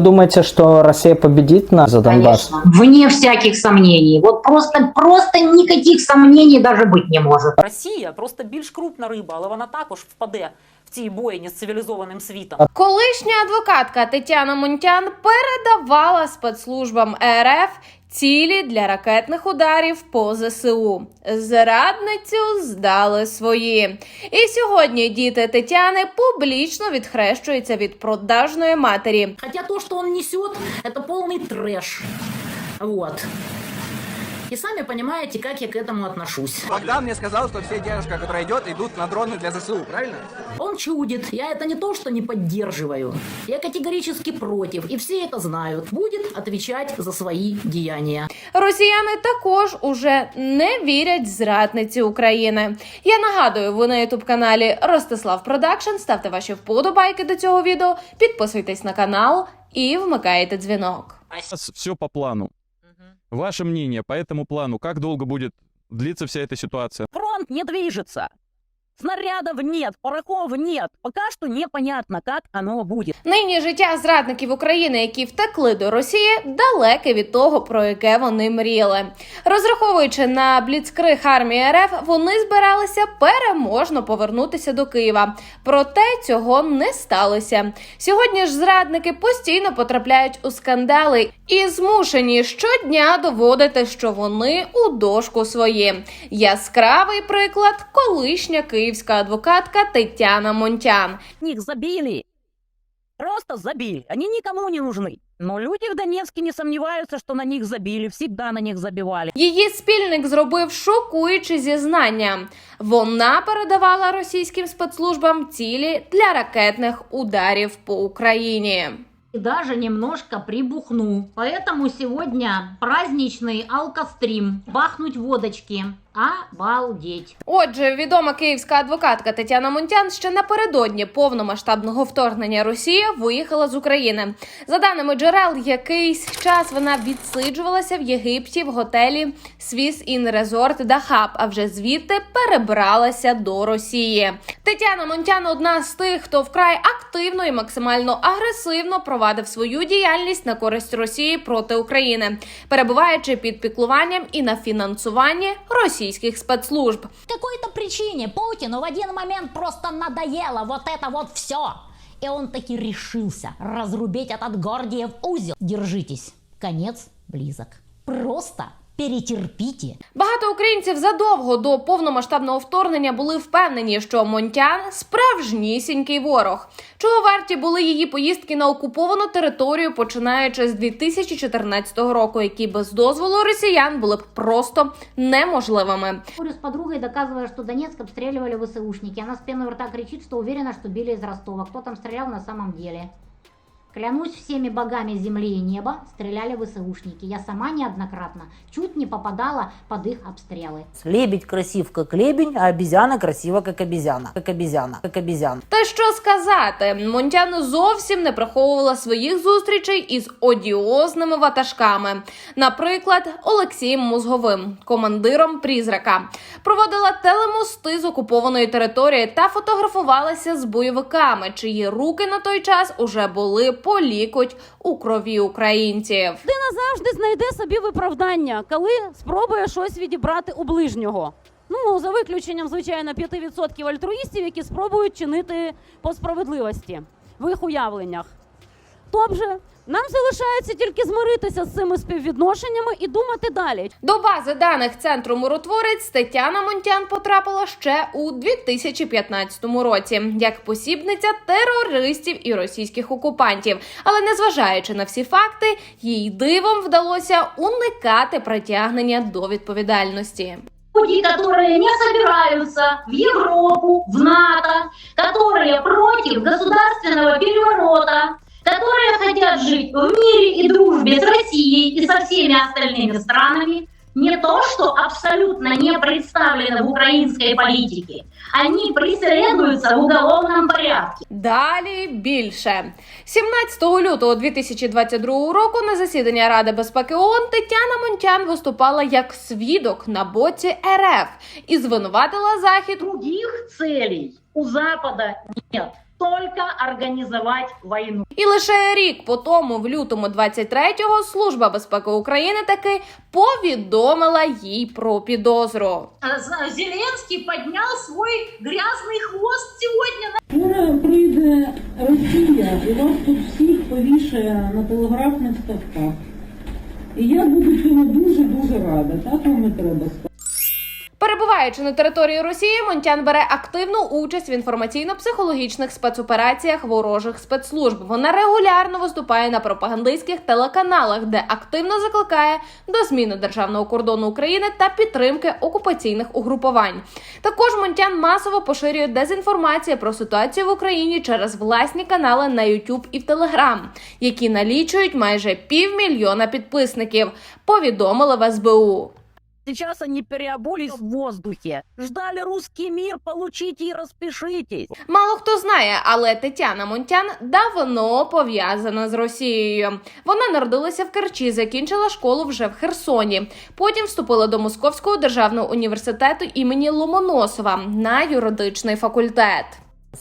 Думаете, что Россия победит на за Донбасс? Конечно. Вне всяких сомнений. Вот просто, просто никаких сомнений даже быть не может. Росія просто більш крупна риба, але вона також впаде в цій бойні з цивілізованим світом. Колишня адвокатка Тетяна Мунтян передавала спецслужбам РФ цілі для ракетних ударів по ЗСУ. Зрадницю здали свої. І сьогодні діти Тетяни публічно відхрещуються від продажної матері. Хотя то, что он несет, это полный трэш. Вот. И сами понимаете, как я к этому отношусь. Богдан мне сказал, что все денежка, которая идет, идут на дроны для ЗСУ, правильно? Он чудит. Я это не то, что не поддерживаю. Я категорически против, и все это знают. Будет отвечать за свои деяния. Росіяни також уже не вірять зрадниці України. Я нагадую, ви на ютуб каналі Ростислав Продакшн. Ставте ваші вподобайки до цього відео, підписуйтесь на канал і вмикайте дзвінок. нас все по плану. Ваше мнение по этому плану, как долго будет длиться вся эта ситуация? Фронт не движется. Снарядов нет, порохов нет. Пока что непонятно, как оно будет. Нині життя зрадників України, які втекли до Росії, далеке від того, про яке вони мріяли. Розраховуючи на бліцкриг армії РФ, вони збиралися переможно повернутися до Києва. Проте цього не сталося. Сьогодні ж зрадники постійно потрапляють у скандали і змушені щодня доводити, що вони у дошку свої. Яскравий приклад колишня київська адвокатка Тетяна Монтян. Них забили. Просто забили. Они никому не нужны. Но люди в Донецке не сомневаются, что на них забили. Всегда на них забивали. Її спільник зробив шокуючі зізнання. Вона передавала російським спецслужбам цілі для ракетних ударів по Україні. И даже немножко прибухну. Поэтому сегодня праздничный алкострим. Бахнуть водочки. Обалдеть. Отже, відома київська адвокатка Тетяна Монтян ще напередодні повномасштабного вторгнення Росії виїхала з України. За даними джерел, якийсь час вона відсиджувалася в Єгипті в готелі Swiss Inn Resort Дахаб, а вже звідти перебралася до Росії. Тетяна Монтян одна з тих, хто вкрай активно і максимально агресивно провадив свою діяльність на користь Росії проти України, перебуваючи під піклуванням і на фінансуванні російських спецслужб. какой-то причине Путину в один момент просто надоело вот это вот все. И он таки решился разрубить этот Гордиев узел. Держитесь, конец близок. Просто перетерпите. Багато українців задовго до повномасштабного вторгнення були впевнені, що Монтян справжнісінький ворог. Чого варті були її поїздки на окуповану територію, починаючи з 2014 року, які без дозволу росіян були б просто неможливими. Спорю с подругой, доказывая, что Донецк обстреливали ВСУшники. Она с пеной у рта кричит, что уверена, что били из Ростова. Кто там стрелял на самом деле? Клянусь всеми богами земли и неба, стреляли ВСУшники. Я сама неоднократно чуть не попадала под их обстрелы. Лебедь красив, как лебень, а обезьяна красива, как обезьяна. Как обезьяна. Как обезьяна. Та що сказати, Монтян зовсім не приховувала своїх зустрічей із одіозними ватажками, наприклад, Олексієм Мозговим, командиром призрака, проводила телемости з окупованої території та фотографувалася з бойовиками, чиї руки на той час уже були по лікоть у крові українців. завжди знайде собі виправдання, коли спробує щось відібрати у ближнього. Ну, за виключенням, звичайно, 5% альтруїстів, які спробують чинити по справедливості в їх уявленнях. Тобто, нам залишається тільки змиритися з цими співвідношеннями і думати далі. До бази даних центру миротворець Тетяна Монтян потрапила ще у 2015 році як посібниця терористів і російських окупантів. Але незважаючи на всі факти, їй дивом вдалося уникати притягнення до відповідальності. Люди, которые не собираются в Европу, в НАТО, которые против государственного переворота, которые хотят жить в мире и дружбе с Россией и со всеми остальными странами, не то что абсолютно не представлены в украинской политике, они преследуются в уголовном порядке. Далі більше 17 лютого 2022 року на засідання Ради безпеки ООН Тетяна Монтян виступала як свідок на боці РФ і звинуватила Захід Других целей у Запада нет. только организовать войну. І лише рік по тому, в лютому 23-го, Служба безпеки України таки повідомила їй про підозру. Зеленский поднял свой грязный хвост сегодня Скоро прийде Росія і вас тут всіх повішає на телеграфних ставках. І я буду цьому дуже-дуже рада. Так вам і треба сказати. Перебуваючи на території Росії, Монтян бере активну участь в інформаційно-психологічних спецопераціях ворожих спецслужб. Вона регулярно виступає на пропагандистських телеканалах, де активно закликає до зміни державного кордону України та підтримки окупаційних угрупувань. Також Монтян масово поширює дезінформацію про ситуацію в Україні через власні канали на YouTube і в Telegram, які налічують майже півмільйона підписників. Повідомили в СБУ. Сейчас они переобулись в воздухе. Ждали русский мир, получите и распишитесь. Мало хто знає, але Тетяна Монтян давно пов'язана з Росією. Вона народилася в Керчі, закінчила школу вже в Херсоні. Потім вступила до Московського державного університету імені Ломоносова на юридичний факультет.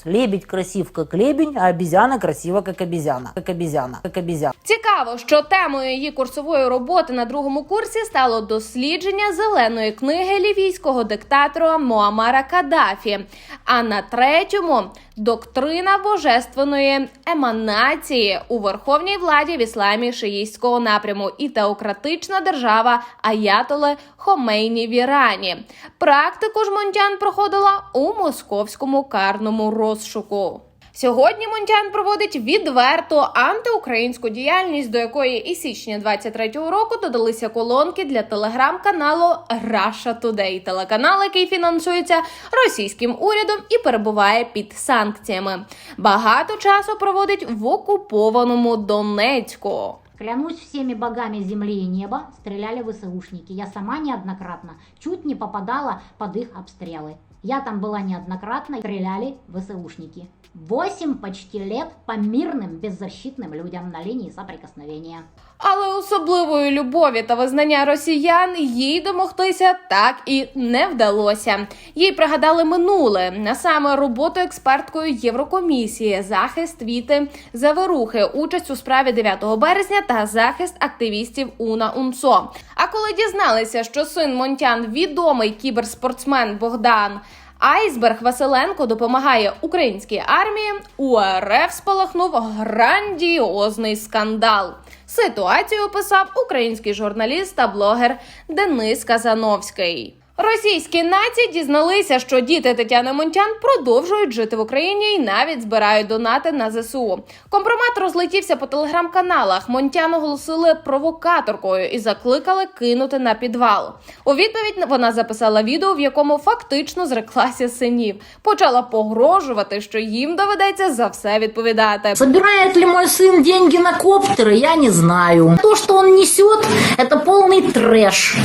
Лебедь красив, як лебінь, а обезьяна красива, як обезьяна. як обезьяна. як обезьяна. Цікаво, що темою її курсової роботи на другому курсі стало дослідження зеленої книги лівійського диктатора Муамара Каддафі. А на третьому доктрина божественної еманації у верховній владі в ісламі шиїстського напряму і теократична держава Аятоле Хомейні в Ірані. Практику ж Монтян проходила у московському карному розшуку. Сьогодні Монтян проводить відверту антиукраїнську діяльність, до якої і січня 23-го року додалися колонки для телеграм-каналу Russia Today, телеканал, який фінансується російським урядом і перебуває під санкціями. Багато часу проводить в окупованому Донецьку. Клянусь всеми богами земли и неба, стреляли ВСУшники. Я сама неоднократно чуть не попадала под их обстрелы. Я там была неоднократно, стреляли ВСУшники. Восемь почти лет по мирным, беззащитным людям на линии соприкосновения. Але особливої любові та визнання росіян їй домогтися так і не вдалося. Їй пригадали минуле, а саме роботу експерткою Єврокомісії, захист Віти Заворухи, участь у справі 9 березня та захист активістів УНА УНСО. А коли дізналися, що син Монтян відомий кіберспортсмен Богдан. Айсберг Василенко допомагає українській армії. У РФ спалахнув грандіозний скандал. Ситуацію описав український журналіст та блогер Денис Казановський. Російські нації дізналися, що діти Тетяни Монтян продовжують жити в Україні і навіть збирають донати на ЗСУ. Компромат розлетівся по телеграм-каналах. Монтян оголосили провокаторкою і закликали кинути на підвал. У відповідь вона записала відео, в якому фактично зреклася синів. Почала погрожувати, що їм доведеться за все відповідати. Собирает ли мой сын деньги на коптеры, я не знаю. То, что он несет, это полный трэш.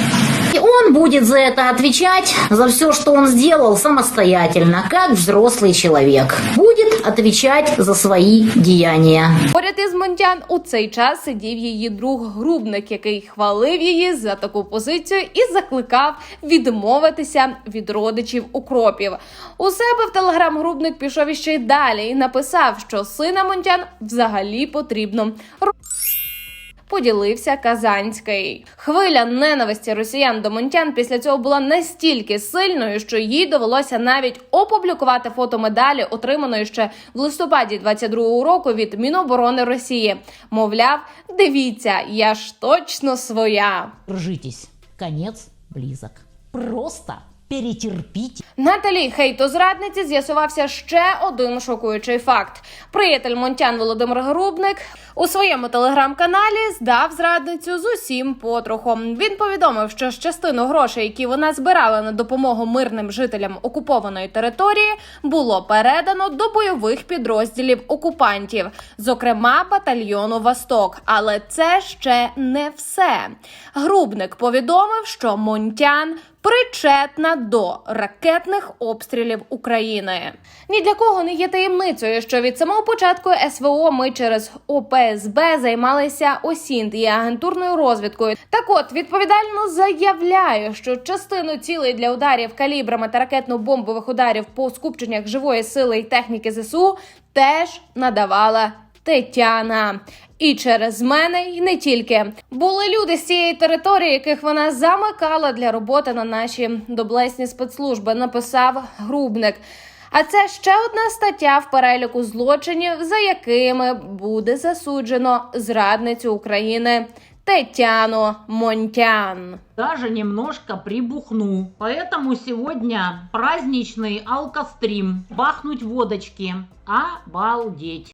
И он будет за это отвечать, за все, что он сделал самостоятельно, как взрослый человек. Будет отвечать за свои деяния. Поряд із Монтян у цей час сидів її друг Грубник, який хвалив її за таку позицію і закликав відмовитися від родичів укропів. У себе в телеграм Грубник пішов іще й далі і написав, що сина Монтян взагалі потрібно поділився Казанський. Хвиля ненависті росіян до Монтян після цього була настільки сильною, що їй довелося навіть опублікувати фото медалі, отриманої ще в листопаді 22-го року від Міноборони Росії. Мовляв, дивіться, я ж точно своя. Держитесь, конец близок. Просто перетерпите. На тлі хейтозрадниці з'ясувався ще один шокуючий факт. Приятель Монтян Володимир Грубник у своєму телеграм-каналі здав зрадницю з усім потрохом. Він повідомив, що з частину грошей, які вона збирала на допомогу мирним жителям окупованої території, було передано до бойових підрозділів окупантів, зокрема батальйону Восток. Але це ще не все. Грубник повідомив, що Монтян причетна до ракетних обстрілів України. Ні для кого не є таємницею, що від самого початку СВО ми через ОПСБ займалися ОСІНТ і агентурною розвідкою. Так от відповідально заявляю, що частину цілей для ударів калібрами та ракетно-бомбових ударів по скупченнях живої сили і техніки ЗСУ теж надавала Тетяна. І через мене, і не тільки були люди з цієї території, яких вона замикала для роботи на наші доблесні спецслужби. Написав Грубник. А це ще одна стаття в переліку злочинів, за якими буде засуджено зрадницю України Тетяну Монтян. даже немножко прибухну. Поэтому сегодня праздничный алкострим. Бахнуть водочки. Обалдеть.